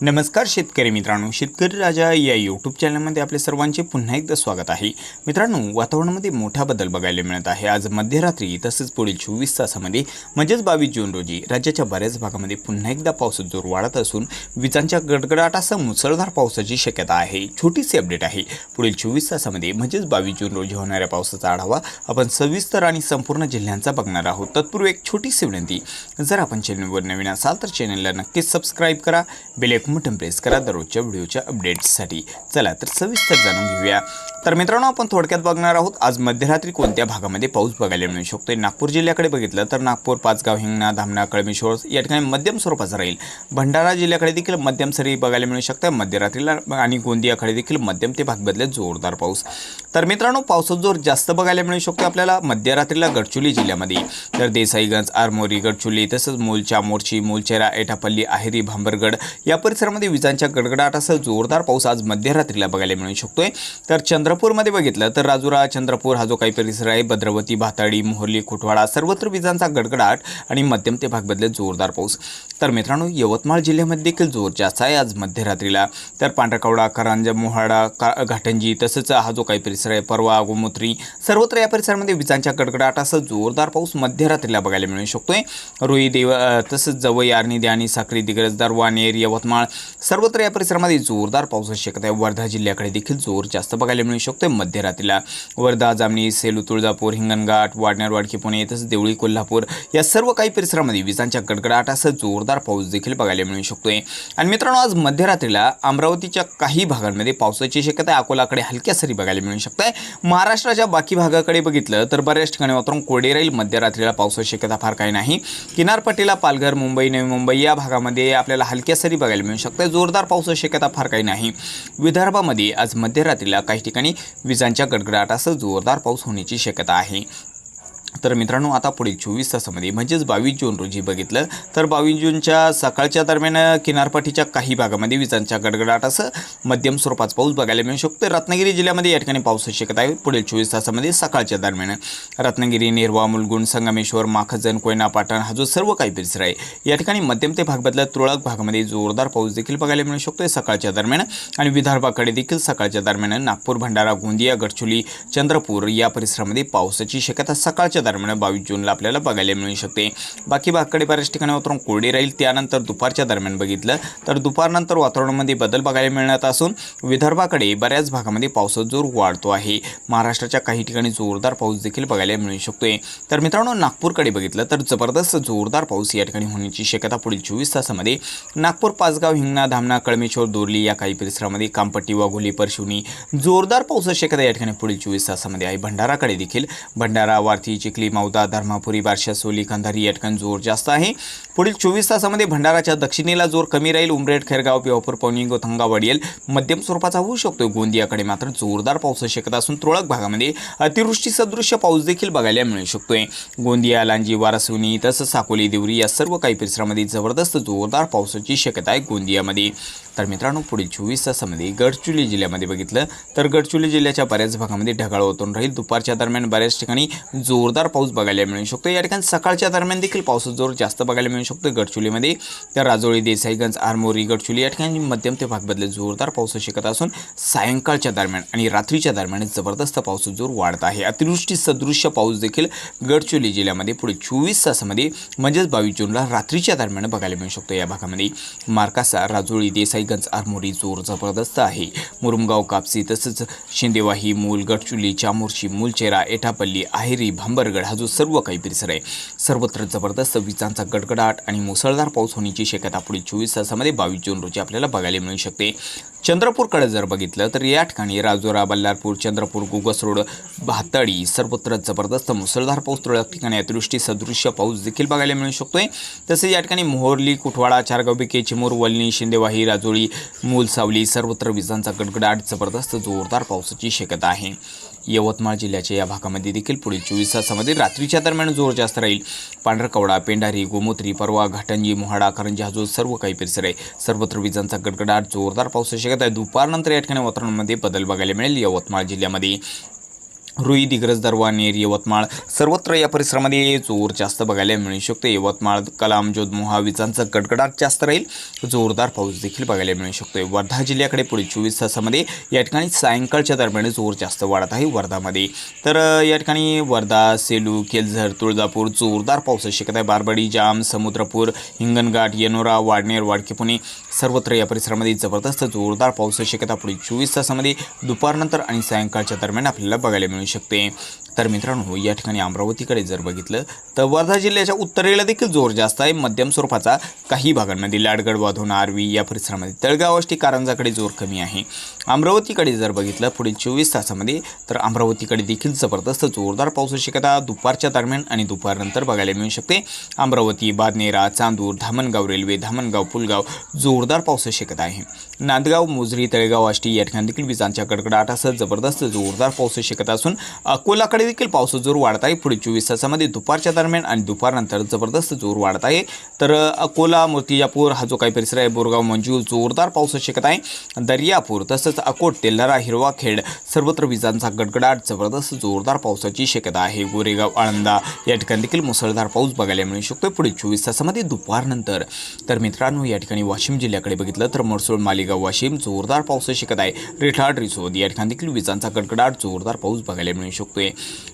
नमस्कार शेतकरी मित्रांनो शेतकरी राजा या यूट्यूब चॅनलमध्ये आपले सर्वांचे पुन्हा एकदा स्वागत आहे. मित्रांनो वातावरणामध्ये मोठा बदल बघायला मिळत आहे. आज मध्यरात्री तसेच पुढील चोवीस तासामध्ये म्हणजेच बावीस जून रोजी राज्याच्या बऱ्याच भागामध्ये पुन्हा एकदा पाऊस जोर वाढत असून विजांच्या गडगडाटासह मुसळधार पावसाची शक्यता आहे. छोटीशी अपडेट आहे. पुढील चोवीस तासामध्ये म्हणजेच बावीस जून रोजी होणाऱ्या पावसाचा आढावा आपण सविस्तर आणि संपूर्ण जिल्ह्यांचा बघणार आहोत. तत्पूर्वी एक छोटीशी विनंती जर आपण चॅनलवर नवीन असाल तर चॅनलला नक्कीच सबस्क्राईब करा बेल एक बटन प्रेस करा दररोजच्या व्हिडिओच्या अपडेट्ससाठी चला तर सविस्तर जाणून घेऊया. तर मित्रांनो आपण थोडक्यात बघणार आहोत आज मध्यरात्री कोणत्या भागामध्ये पाऊस बघायला मिळू शकतो नागपूर जिल्ह्याकडे बघितलं तर नागपूर पाचगाव हिंगणा धामणा कळमेश्वर या ठिकाणी मध्यम स्वरूपाचा राहील. भंडारा जिल्ह्याकडे देखील मध्यम सरी बघायला मिळू शकतं. मध्यरात्रीला आणि गोंदियाकडे देखील मध्यम ते भाग बदलत जोरदार पाऊस. तर मित्रांनो पावसाचा जोर जास्त बघायला मिळू शकतो आपल्याला मध्यरात्रीला गडचुली जिल्ह्यामध्ये. तर देसाईगंज आरमोरी गडचुली तसंच मूलच्या मोर्ची मूलचेरा एटापल्ली आहेरी भांबरगड या परिसरामध्ये विजांच्या गडगडाटासह जोरदार पाऊस आज मध्यरात्रीला बघायला मिळू शकतोय. तर चंद्र चंद्रपूरमध्ये बघितलं तर राजुरा चंद्रपूर हा जो काही परिसर आहे भद्रवती भाताडी मोहर्ली कुटवाडा सर्वत्र विजांचा गडगडाट आणि मध्यम ते भाग जोरदार पाऊस. तर मित्रांनो यवतमाळ जिल्ह्यामध्ये देखील जोर जास्त आहे आज मध्यरात्रीला. तर पांढरकवडा करंज मोहाडा का घाटंजी तसंच हा जो काही परिसर आहे परवा गोमोत्री सर्वत्र या परिसरामध्ये विजांच्या गडगडाटासह जोरदार पाऊस मध्यरात्रीला बघायला मिळू शकतोय. रुई देव तसंच जवई आर्निदे द्यानी साखरी दिग्रजदार वानेर यवतमाळ सर्वत्र या परिसरामध्ये जोरदार पावसाची शक्यता आहे. वर्धा जिल्ह्याकडे देखील जोर जास्त बघायला मिळू शकतोय मध्यरात्रीला. वर्धा जामणी सेलू तुळजापूर हिंगणघाट वाडनेर वाडकी पुणे तसंच देवळी कोल्हापूर या सर्व काही परिसरामध्ये विजांच्या कडकडाटासह जोरदार पाऊस देखील बघायला मिळू शकतोय. आणि मित्रांनो आज मध्यरात्रीला अमरावतीच्या काही भागांमध्ये पावसाची शक्यता आहे. अकोलाकडे हलक्या सरी बघायला मिळू शकते महाराष्ट्राच्या बाकी भागाकडे बघितलं तर बऱ्याच ठिकाणी वातावरण कोरडे राहील. मध्यरात्रीला पावसाची शक्यता फार काही नाही. किनारपट्टीला पालघर मुंबई नवी मुंबई या भागामध्ये आपल्याला हलक्या सरी बघायला मिळू शकते जोरदार पावसाची शक्यता फार काही नाही. विदर्भामध्ये आज मध्यरात्रीला काही ठिकाणी विजांच्या गडगडाटासह जोरदार पाऊस होण्याची शक्यता आहे. तर मित्रांनो आता पुढील चोवीस तासामध्ये म्हणजेच बावीस जून रोजी बघितलं तर बावीस जूनच्या सकाळच्या दरम्यान किनारपट्टीच्या काही भागामध्ये विजांच्या गडगडाटासह मध्यम स्वरूपाचा पाऊस बघायला मिळू शकतो. रत्नागिरी जिल्ह्यामध्ये या ठिकाणी पाऊसची शक्यता आहे. पुढील चोवीस तासामध्ये सकाळच्या दरम्यान रत्नागिरी नेरवा मुलगुण संगमेश्वर माखजन कोयना पाटण हा जो सर्व काही परिसर आहे. या ठिकाणी मध्यम ते भाग बदलत तुरळक भागामध्ये जोरदार पाऊस देखील बघायला मिळू शकतो. सकाळच्या दरम्यान आणि विदर्भाकडे देखील सकाळच्या दरम्यान नागपूर भंडारा गोंदिया गडचुली चंद्रपूर या परिसरामध्ये पावसाची शक्यता सकाळच्या दरम्यान बावीस जूनला आपल्याला बघायला मिळू शकते. बाकी भागाकडे बऱ्याच ठिकाणी वातावरण कोरडे राहील. त्यानंतर दुपारच्या दरम्यान बघितलं तर दुपारनंतर वातावरणामध्ये बदल बघायला मिळत असून विदर्भाकडे बऱ्याच भागामध्ये पावसाचा जोर वाढतो आहे. महाराष्ट्राच्या काही ठिकाणी जोरदार पाऊस देखील बघायला मिळू शकतोय. तर मित्रांनो नागपूरकडे बघितलं तर जबरदस्त जोरदार पाऊस या ठिकाणी होण्याची शक्यता पुढील चोवीस तासामध्ये. नागपूर पाचगाव हिंगणा धामणा कळमेश्वर दोरली या काही परिसरामध्ये कामपट्टी वाघोली परशिवनी जोरदार पावसाची शक्यता या ठिकाणी पुढील चोवीस तासामध्ये आहे. भंडाराकडे देखील भंडारा वारथी चिखली मौदा धर्मापुरी बारशा सोली कंधारी या जोर जास्त आहे. पुढील चोवीस तासामध्ये भंडाराच्या दक्षिणेला जोर कमी राहील. उमरेड खैरगाव पिवापूर पवनी गोथंगा वडियल मध्यम स्वरूपाचा होऊ शकतो. गोंदियाकडे मात्र जोरदार पावसाची शक्यता असून तुरळक भागामध्ये अतिवृष्टी सदृश्य पाऊस देखील बघायला मिळू शकतोय. गोंदिया लांजी वारासुनी तसंच साकोली देवरी या सर्व काही परिसरामध्ये जबरदस्त जोरदार पावसाची शक्यता आहे गोंदियामध्ये. तर मित्रांनो पुढील चोवीस तासामध्ये गडचिरोली जिल्ह्यामध्ये बघितलं तर गडचिरोली जिल्ह्याच्या बऱ्याच भागामध्ये ढगाळ ओतून राहील. दुपारच्या दरम्यान बऱ्याच ठिकाणी जोरदार पाऊस बघायला मिळू शकतो. या ठिकाणी सकाळच्या दरम्यान देखील पावसाचा जोर जास्त बघायला मिळू शकतो गडचिरोलीमध्ये. तर राजोळी देसाईगंज आरमोरी गडचिरोली या ठिकाणी मध्यम ते भागबदले जोरदार पाऊस शिकत असून सायंकाळच्या दरम्यान आणि रात्रीच्या दरम्यान जबरदस्त पावसाचा जोर वाढत आहे. अतिवृष्टी सदृश्य पाऊस देखील गडचिरोली जिल्ह्यामध्ये पुढे चोवीस तासामध्ये म्हणजेच बावीस जूनला रात्रीच्या दरम्यान बघायला मिळू शकतो या भागामध्ये. मार्कासा राजोळी देसाई देसाईगंज आरमोरी जोर जबरदस्त आहे. मुरुमगाव कापसी तसंच शिंदेवाही मूल गडचुली चामोर्शी मूलचेरा एटापल्ली आहेरी भांबरगड हा जो सर्व काही परिसर आहे. सर्वत्र जबरदस्त विजांचा गडगडाट आणि मुसळधार पाऊस होण्याची शक्यता पुढील चोवीस तासामध्ये बावीस जून रोजी आपल्याला बघायला मिळू शकते. चंद्रपूरकडे जर बघितलं तर या ठिकाणी राजोरा बल्लारपूर चंद्रपूर गुगस रोड भातडी सर्वत्र जबरदस्त मुसळधार पाऊस तुरळक ठिकाणी अतिवृष्टी सदृश्य पाऊस देखील बघायला मिळू शकतोय. तसेच या ठिकाणी मोहर्ली कुठवाडा चारगावबिके चिमूर वलनी शिंदेवाही राजोळी मूल सावली सर्वत्र विजांचा गडगडाट जबरदस्त जोरदार पावसाची शक्यता आहे. यवतमाळ जिल्ह्याच्या या भागामध्ये देखील पुढील चोवीस तासामध्ये रात्रीच्या दरम्यान जोर जास्त राहील. पांढरकवडा पेंढारी गोमोत्री परवा घाटंजी मोहाडा करंजी हा जो सर्व काही परिसर आहे. सर्वत्र विजांचा गडगडाट जोरदार पावसाची शक्यता आहे. दुपारनंतर या ठिकाणी वातावरणामध्ये बदल बघायला मिळेल यवतमाळ जिल्ह्यामध्ये. रुई दिग्रज दरवानेर यवतमाळ. सर्वत्र या परिसरामध्ये जोर जास्त बघायला मिळू शकतो. यवतमाळ कलाम जोधमोहा विजांचा गडगडाट जास्त राहील. जोरदार पाऊस देखील बघायला मिळू शकतो वर्धा जिल्ह्याकडे पुढील चोवीस तासामध्ये या ठिकाणी सायंकाळच्या दरम्यान जोर जास्त वाढत आहे वर्धामध्ये. तर या ठिकाणी वर्धा सेलू केलझर तुळजापूर जोरदार पाऊस शक्यता आहे. बारबडी जाम समुद्रपूर हिंगणघाट येनोरा वाडनेर वाडके पुणे सर्वत्र या परिसरामध्ये जबरदस्त जोरदार पाऊस शक्यता पुढील चोवीस तासामध्ये दुपारनंतर आणि सायंकाळच्या दरम्यान आपल्याला बघायला मिळू शकते. तर मित्रांनो या ठिकाणी अमरावतीकडे जर बघितलं तर वर्धा जिल्ह्याच्या उत्तरेला देखील जोर जास्त आहे. मध्यम स्वरूपाचा काही भागांमध्ये लाडगड वाधून आरवी या परिसरामध्ये तळगाव आष्टी कारंजाकडे जोर कमी आहे. अमरावतीकडे जर बघितलं पुढील चोवीस तासामध्ये तर अमरावतीकडे देखील जबरदस्त जोरदार पावसाची शक्यता दुपारच्या दरम्यान आणि दुपारनंतर बघायला मिळू शकते. अमरावती बादनेरा चांदूर धामणगाव रेल्वे धामणगाव पुलगाव जोरदार पावसाची शक्यता आहे. नांदगाव मोजरी तळेगाव आष्टी या ठिकाणी देखील विजांच्या कडकडाटासह जबरदस्त जोरदार पावसाची शक्यता असून अकोलाकडे देखील पावसाचा जोर वाढत आहे. पुढील चोवीस तासामध्ये दुपारच्या दरम्यान आणि दुपारनंतर जबरदस्त जोर वाढत आहे. तर अकोला मूर्तिजापूर हा जो काही परिसर आहे बोरगाव मंजूर जोरदार पाऊस शक्यता आहे. दर्यापूर तसंच अकोट तेल्हारा हिरवाखेड सर्वत्र विजांचा गडगडाट जबरदस्त जोरदार पावसाची शक्यता आहे. गोरेगाव आळंदा या ठिकाणी देखील मुसळधार पाऊस बघायला मिळू शकतो पुढील चोवीस तासामध्ये दुपारनंतर. तर मित्रांनो या ठिकाणी वाशिम जिल्ह्याकडे बघितलं तर मरसूळ मालेगाव वाशिम जोरदार पाऊस शिकत आहे. रेठाड रिसोद या ठिकाणी देखील विजांचा गडगडाट जोरदार पाऊस बघायला मिळू शकतोय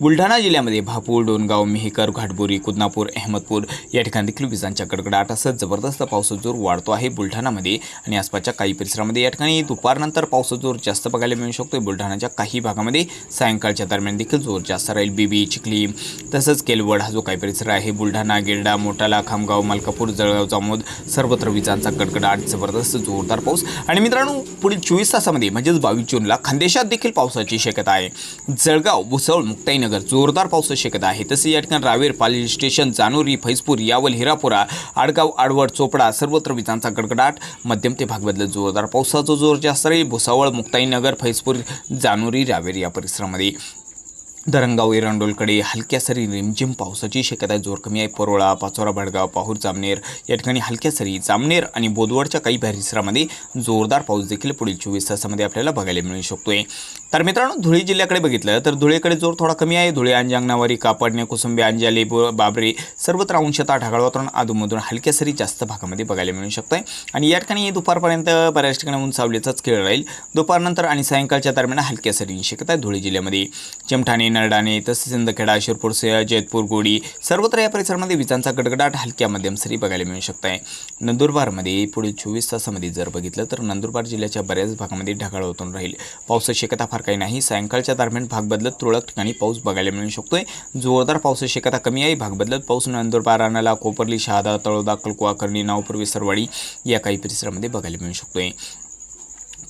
बुलढाणा जिल्ह्यामध्ये भापूर डोनगाव मेहकर घाटबोरी कुदनापूर अहमदपूर या ठिकाणी देखील विजांच्या गडगडाटासह जबरदस्त पावसाचा जोर वाढतो आहे बुलढाणामध्ये आणि आसपासच्या काही परिसरामध्ये या ठिकाणी दुपारनंतर पावसाचा जोर जास्त बघायला मिळू शकतो बुलढाणाच्या काही भागामध्ये सायंकाळच्या दरम्यान देखील जोर जास्त राहील. बीबी चिखली तसंच केलवड हा जो काही परिसर आहे बुलढाणा गिरडा मोटाला खामगाव मलकापूर जळगाव जामोद सर्वत्र विजांचा कडकडाट जबरदस्त जोरदार पाऊस. आणि मित्रांनो पुढील चोवीस तासामध्ये म्हणजेच बावीस जूनला खानदेशात देखील पावसाची शक्यता आहे. जळगाव भुसवळ मुक्ताईनगर जोरदार पावसाची शक्यता आहे. तसे या ठिकाणी रावेर पाली स्टेशन जानोरी फैजपूर यावल हिरापुरा आडगाव आडवड चोपडा सर्वत्र विजांचा गडगडाट. मध्यम ते भागबदल जोरदार पावसाचा जोर जास्त राहील. भुसावळ मुक्ताईनगर फैजपूर जानोरी रावेर या परिसरामध्ये. धरणगाव एरंडोलकडे हलक्या सरी रिमझिम पावसाची शक्यता आहे. जोर कमी आहे. परोळा पाचोरा भडगाव पाहूर जामनेर या ठिकाणी हलक्या सरी जामनेर आणि बोदवडच्या काही परिसरामध्ये जोरदार पाऊस देखील पुढील चोवीस तासामध्ये आपल्याला बघायला मिळू शकतोय. तर मित्रांनो धुळे जिल्ह्याकडे बघितलं तर धुळेकडे जोर थोडा कमी आहे. धुळे अंजांगनावरी कापडणे कोसंबी अंजाली बाबरी बाबरे सर्वत्र अंशतः ढगाळ वातावरण अधूनमधून हलक्या सरी जास्त भागामध्ये बघायला मिळू शकतंय. आणि या ठिकाणी दुपारपर्यंत बऱ्याच ठिकाणी उंचावलीचाच सावलीचाच खेळ राहील. दुपारनंतर आणि सायंकाळच्या दरम्यान हलक्या सरींची शक्यता आहे धुळे जिल्ह्यामध्ये. चिमठाणे नरडाणे तसेच सिंदखेडा शिरपूर से गोडी सर्वत्र या परिसरामध्ये विजांचा गडगडाट हलक्या मध्यम सरी बघायला मिळू शकत आहे नंदुरबारमध्ये पुढील चोवीस तासामध्ये जर बघितलं तर नंदुरबार जिल्ह्याच्या बऱ्याच भागामध्ये ढगाळ होतून राहील. पावसाची शक्यता फार काही नाही. सायंकाळच्या दरम्यान भाग बदलत तुरळक ठिकाणी पाऊस बघायला मिळू शकतोय. जोरदार पावसाची शक्यता कमी आहे. भाग बदलत पाऊस नंदुरबार राणाला कोपरली शहादा तळोदा कलकुवा करणी नावपूर्वी विसरवाडी या काही परिसरामध्ये बघायला मिळू शकतोय.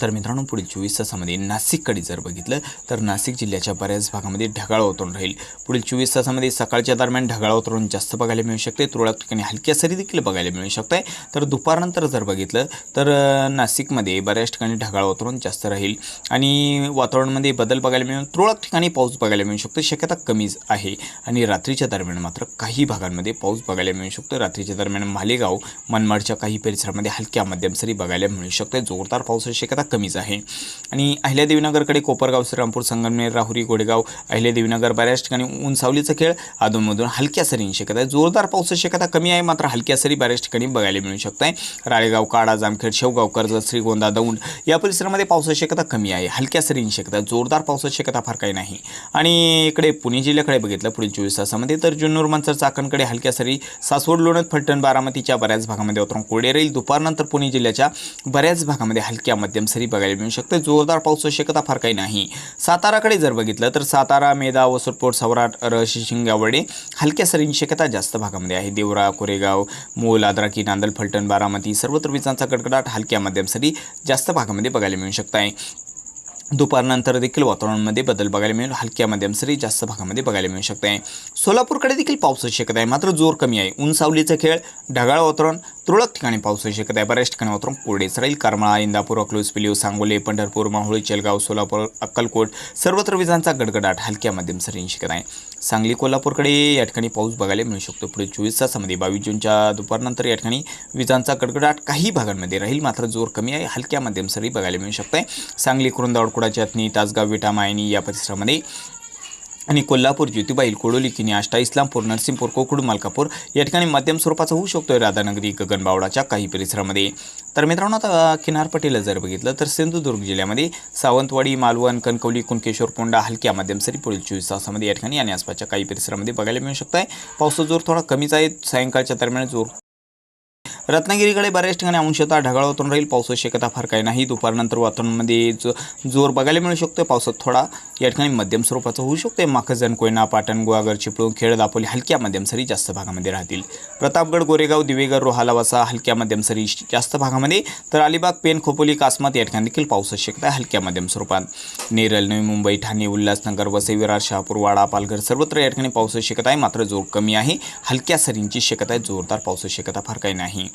तर मित्रांनो पुढील चोवीस तासामध्ये नाशिककडे जर बघितलं तर नाशिक जिल्ह्याच्या बऱ्याच भागामध्ये ढगाळ वातावरण राहील. पुढील चोवीस तासामध्ये सकाळच्या दरम्यान ढगाळ वातावरण जास्त बघायला मिळू शकते. तुरळक ठिकाणी हलक्या सरी देखील बघायला मिळू शकते. तर दुपारनंतर जर बघितलं तर नाशिकमध्ये बऱ्याच ठिकाणी ढगाळ वातावरण जास्त राहील. आणि वातावरणामध्ये बदल बघायला मिळून तुरळक ठिकाणी पाऊस बघायला मिळू शकतो. शक्यता कमीच आहे. आणि रात्रीच्या दरम्यान मात्र काही भागांमध्ये पाऊस बघायला मिळू शकतो. रात्रीच्या दरम्यान मालेगाव मनमाडच्या काही परिसरामध्ये हलक्या मध्यम सरी बघायला मिळू शकते. जोरदार पावसाची शक्यता कमीच आहे. आणि अहिल्यादेवीनगरकडे कोपरगाव श्रीरामपूर संगमनेर राहुरी गोडेगाव अहिल्यादेवीनगर बऱ्याच ठिकाणी उंचावलीचा खेळ अधूनमधून हलक्या सरींनी शक्यता आहे. जोरदार पावसाची शक्यता कमी आहे मात्र हलक्या सरी बऱ्याच ठिकाणी बघायला मिळू शकत आहे राळेगाव काडा जामखेड शेवगाव कर्जत श्रीगोंदा दौंड या परिसरामध्ये पावसाची शक्यता कमी आहे. हलक्या सरींनी शक्यता जोरदार पावसाची शक्यता फार काही नाही. आणि इकडे पुणे जिल्ह्याकडे बघितलं पुढील चोवीस तासामध्ये तर जुन्नूर मंचर चाकणकडे हलक्या सरी सासवड लोणत फलटण बारामतीच्या बऱ्याच भागामध्ये उतरून कोरडे राहील. दुपारनंतर पुणे जिल्ह्याच्या बऱ्याच भागामध्ये हलक्या मध्यम सरी बघायला मिळू शकते. जोरदार पावसाची शक्यता फार काही नाही. साताराकडे जर बघितलं तर सातारा मेदा वसुरपोट सवराट रशी शिंगावडे हलक्या सरींची शक्यता जास्त भागामध्ये आहे. देवरा कोरेगाव मोल आद्राकी नांदल फलटण बारामती सर्वत्र विजांचा कडकडाट हलक्या मध्यम सरी जास्त भागामध्ये बघायला मिळू शकत आहे दुपारनंतर देखील वातावरणामध्ये बदल बघायला मिळेल. हलक्या मध्यम सरी जास्त भागामध्ये बघायला मिळू शकते आहे सोलापूरकडे देखील पावसाची शक्यता आहे मात्र जोर कमी आहे. ऊन सावलीचा खेळ ढगाळ वातावरण तुरळक ठिकाणी पावसाची शक्यता आहे. बऱ्याच ठिकाणी वातावरण कोरडेच राहील. करमाळा इंदापूर अकलूज पिलीव सांगोले पंढरपूर माहुळी चेलगाव सोलापूर अक्कलकोट सर्वत्र विजांचा गडगडाट हलक्या मध्यम सरींची शक्यता आहे. सांगली कोल्हापूरकडे या ठिकाणी पाऊस बघायला मिळू शकतो. पुढे चोवीस तासामध्ये बावीस जूनच्या दुपारनंतर या ठिकाणी विजांचा गडगडाट काही भागांमध्ये राहील. मात्र जोर कमी आहे. हलक्या मध्यम सरी बघायला मिळू शकत. आहे सांगली कुरुंदावडकुडा कुडाची तासगाव विटा मायनी या परिसरामध्ये आणि कोल्हापूर ज्योतिबाईल कोडोली किनी आष्टा इस्लामपूर नरसिंहपूर कोकुड मलकापूर या ठिकाणी मध्यम स्वरूपाचा होऊ शकतोय राधानगरी गगनबावडाच्या काही परिसरामध्ये. तर मित्रांनो आता किनारपट्टीला जर बघितलं तर सिंधुदुर्ग जिल्ह्यामध्ये सावंतवाडी मालवण कणकवली कुणकेश्वर कोंडा हलक्या मध्यम सरी पुढील चोवीस तासामध्ये या ठिकाणी आणि आसपासच्या काही परिसरामध्ये बघायला मिळू शकत आहे पावसाचा जोर थोडा कमीच आहे. सायंकाळच्या दरम्यान जोर रत्नागिरीकडे बऱ्याच ठिकाणी अंशतः ढगाळ होतून राहील पावसाची शक्यता फार काही नाही. दुपारनंतर वातावरणामध्ये जो जोर बघायला मिळू शकतो पावसात थोडा या ठिकाणी मध्यम स्वरूपाचा होऊ शकतो माखजन कोयना पाटण गोवागर चिपळूण खेड दापोली हलक्या मध्यम सरी जास्त भागामध्ये राहतील. प्रतापगड गोरेगाव दिवेगर रोहालावासा हलक्या मध्यम सरी जास्त भागामध्ये. तर अलिबाग पेन खोपोली कासमत या ठिकाणी देखील पावसाची शक्यता आहे हलक्या मध्यम स्वरूपात. नेरल नवी मुंबई ठाणे उल्हासनगर वसई विरार शहापूर वाडा पालघर सर्वत्र या ठिकाणी पावसाची शक्यता आहे. मात्र जोर कमी आहे. हलक्या सरींची शक्यता आहे. जोरदार पावसाची शक्यता फार काही नाही.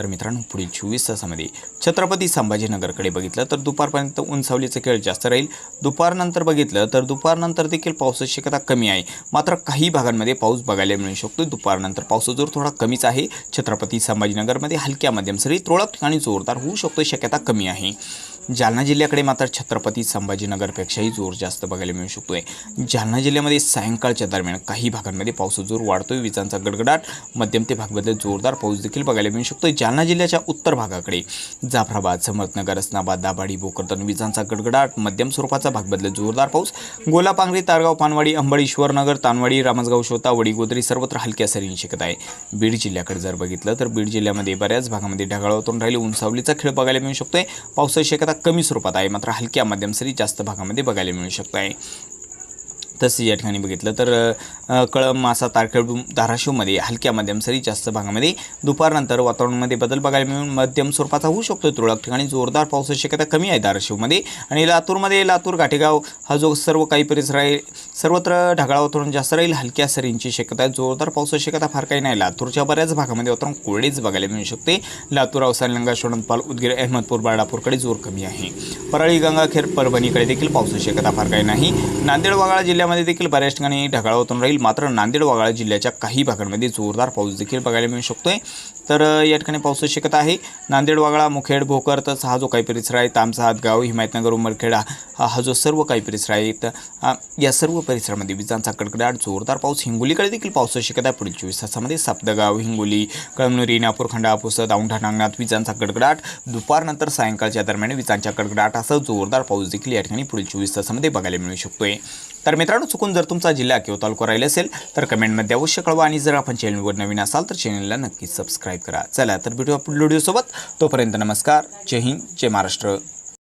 तर मित्रांनो पुढील चोवीस तासामध्ये छत्रपती संभाजीनगरकडे बघितलं तर दुपारपर्यंत उंचावलीचं खेळ जास्त राहील. दुपारनंतर बघितलं तर दुपारनंतर देखील पावसाची शक्यता कमी आहे. मात्र काही भागांमध्ये पाऊस बघायला मिळू शकतो. दुपारनंतर पावसाचा जोर थोडा कमीच आहे. छत्रपती संभाजीनगरमध्ये हलक्या मध्यम सरी तुरळक ठिकाणी जोरदार होऊ शकतो. शक्यता कमी आहे. जालना जिल्ह्याकडे मात्र छत्रपती संभाजीनगरपेक्षाही जोर जास्त बघायला मिळू शकतो आहे जालना जिल्ह्यामध्ये सायंकाळच्या दरम्यान काही भागांमध्ये पावसाचा जोर वाढतोय. विजांचा गडगडाट मध्यम ते भागमध्ये जोरदार पाऊस देखील बघायला मिळू शकतो जालना जिल्ह्याच्या उत्तर भागाकडे जाफराबाद समर्थनगर असनाबाद दाभाडी भोकरदन विजांचा गडगडाट मध्यम स्वरूपाचा भाग बदलत जोरदार पाऊस. गोलापांगरी तारगाव पानवाडी अंबड ईश्वरनगर तानवाडी रामसगाव शोता वडी गोदरी सर्वत्र हलक्या सरींची शकत आहे. बीड जिल्ह्याकडे जर बघितलं तर बीड जिल्ह्यामध्ये बऱ्याच भागामध्ये ढगाळातून राहिले. उंचावलीचा खेळ बघायला मिळू शकतोय. पावसाची शक्यता कमी स्वरूपात आहे. मात्र हलक्या मध्यम सरी जास्त भागामध्ये बघायला मिळू शकत आहे तसेच या ठिकाणी बघितलं तर कळम कळंब मासा तारखेड धाराशिवमध्ये हलक्या मध्यम सरी जास्त भागामध्ये दुपारनंतर वातावरणामध्ये बदल बघायला मिळून मध्यम स्वरूपाचा होऊ शकतो. तुरळक ठिकाणी जोरदार पावसाची शक्यता कमी आहे धाराशिवमध्ये. आणि लातूरमध्ये लातूर घाटेगाव हा जो सर्व काही परिसर आहे सर्वत्र ढगाळ वातावरण जास्त राहील. हलक्या सरींची शक्यता आहे. जोरदार पावसाची शक्यता फार काही नाही. लातूरच्या बऱ्याच भागामध्ये वातावरण कोरडेच बघायला मिळू शकते. लातूर अवसान लंगा शोणतपाल उदगीर अहमदपूर बाळापूरकडे जोर कमी आहे. परळी गंगाखेर परभणीकडे देखील पावसाची शक्यता फार काही नाही. नांदेड वाघाळा जिल्ह्यामध्ये देखील बऱ्याच ठिकाणी ढगाळ होतून राहील. मात्र नांदेड वाघाळा जिल्ह्याच्या काही भागांमध्ये जोरदार पाऊस देखील बघायला मिळू शकतोय. तर या ठिकाणी पावसाची शक्यता आहे. नांदेड वाघाळा मुखेड भोकर तसं हा जो काही परिसर आहे तामसाहात हातगाव हिमायतनगर उमरखेडा हा जो सर्व काही परिसर आहे तर या सर्व परिसरामध्ये विजांचा कडकडाट जोरदार पाऊस. हिंगोलीकडे देखील पावसाची शक्यता आहे. पुढील चोवीस तासामध्ये सापदगाव हिंगोली कळमनुरी नागपूर खंडा पुसद औंढा नागनाथ विजांचा कडकडाट. दुपारनंतर सायंकाळच्या दरम्यान विजांच्या कडकडाटासह जोरदार पाऊस देखील या ठिकाणी पुढील चोवीस तासामध्ये बघायला मिळू शकतोय. तर मित्रांनो चुकून जर तुमचा जिल्हा किंवा तालुका राहिला असेल तर कमेंटमध्ये अवश्य कळवा आणि जर आपण चॅनलवर नवीन असाल तर चॅनलला नक्कीच सबस्क्राईब करा. चला तर भेटू आपण व्हिडिओसोबत. तोपर्यंत नमस्कार. जय हिंद जय महाराष्ट्र.